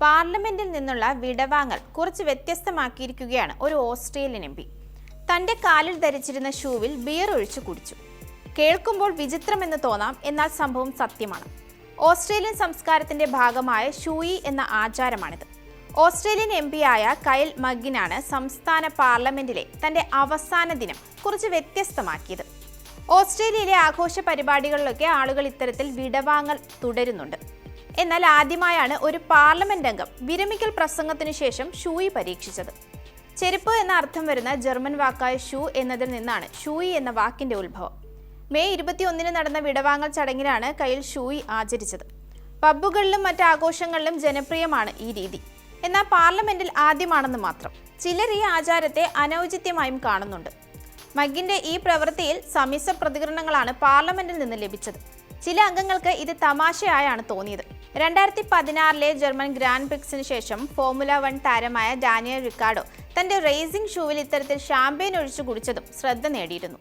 പാർലമെന്റിൽ നിന്നുള്ള വിടവാങ്ങൽ കുറച്ച് വ്യത്യസ്തമാക്കിയിരിക്കുകയാണ് ഒരു ഓസ്ട്രേലിയൻ എം പി. തന്റെ കാലിൽ ധരിച്ചിരുന്ന ഷൂവിൽ ബിയർ ഒഴിച്ചു കുടിച്ചു. കേൾക്കുമ്പോൾ വിചിത്രമെന്ന് തോന്നാം എന്നാൽ സംഭവം സത്യമാണ്. ഓസ്ട്രേലിയൻ സംസ്കാരത്തിന്റെ ഭാഗമായ ഷൂയി എന്ന ആചാരമാണിത്. ഓസ്ട്രേലിയൻ എം ആയ കയൽ മഗിനാണ് സംസ്ഥാന പാർലമെന്റിലെ തന്റെ അവസാന ദിനം കുറച്ച് വ്യത്യസ്തമാക്കിയത്. ഓസ്ട്രേലിയയിലെ ആഘോഷ പരിപാടികളിലൊക്കെ ആളുകൾ ഇത്തരത്തിൽ വിടവാങ്ങൽ തുടരുന്നുണ്ട്. എന്നാൽ ആദ്യമായാണ് ഒരു പാർലമെന്റ് അംഗം വിരമിക്കൽ പ്രസംഗത്തിനു ശേഷം ഷൂയി പരീക്ഷിച്ചത്. ചെരുപ്പ് എന്ന അർത്ഥം വരുന്ന ജർമ്മൻ വാക്കായ ഷൂ എന്നതിൽ നിന്നാണ് ഷൂയി എന്ന വാക്കിന്റെ ഉത്ഭവം. മെയ് ഇരുപത്തിയൊന്നിന് നടന്ന വിടവാങ്ങൽ ചടങ്ങിലാണ് കയ്യിൽ ഷൂയി ആചരിച്ചത്. പബ്ബുകളിലും മറ്റ് ആഘോഷങ്ങളിലും ജനപ്രിയമാണ് ഈ രീതി. എന്നാൽ പാർലമെന്റിൽ ആദ്യമാണെന്ന് മാത്രം. ചിലർ ഈ ആചാരത്തെ അനൌചിത്യമായും കാണുന്നുണ്ട്. മഗിന്റെ ഈ പ്രവൃത്തിയിൽ സമ്മിശ്ര പ്രതികരണങ്ങളാണ് പാർലമെന്റിൽ നിന്ന് ലഭിച്ചത്. ചില അംഗങ്ങൾക്ക് ഇത് തമാശയായാണ് തോന്നിയത്. രണ്ടായിരത്തി പതിനാറിലെ ജർമ്മൻ ഗ്രാൻഡ് പ്രിക്സിന് ശേഷം ഫോമുല വൺ താരമായ ഡാനിയൽ റിക്കാർഡോ തന്റെ റേസിംഗ് ഷൂവിൽ ഇത്തരത്തിൽ ഷാമ്പയിൻ ഒഴിച്ചു കുടിച്ചതും ശ്രദ്ധ നേടിയിരുന്നു.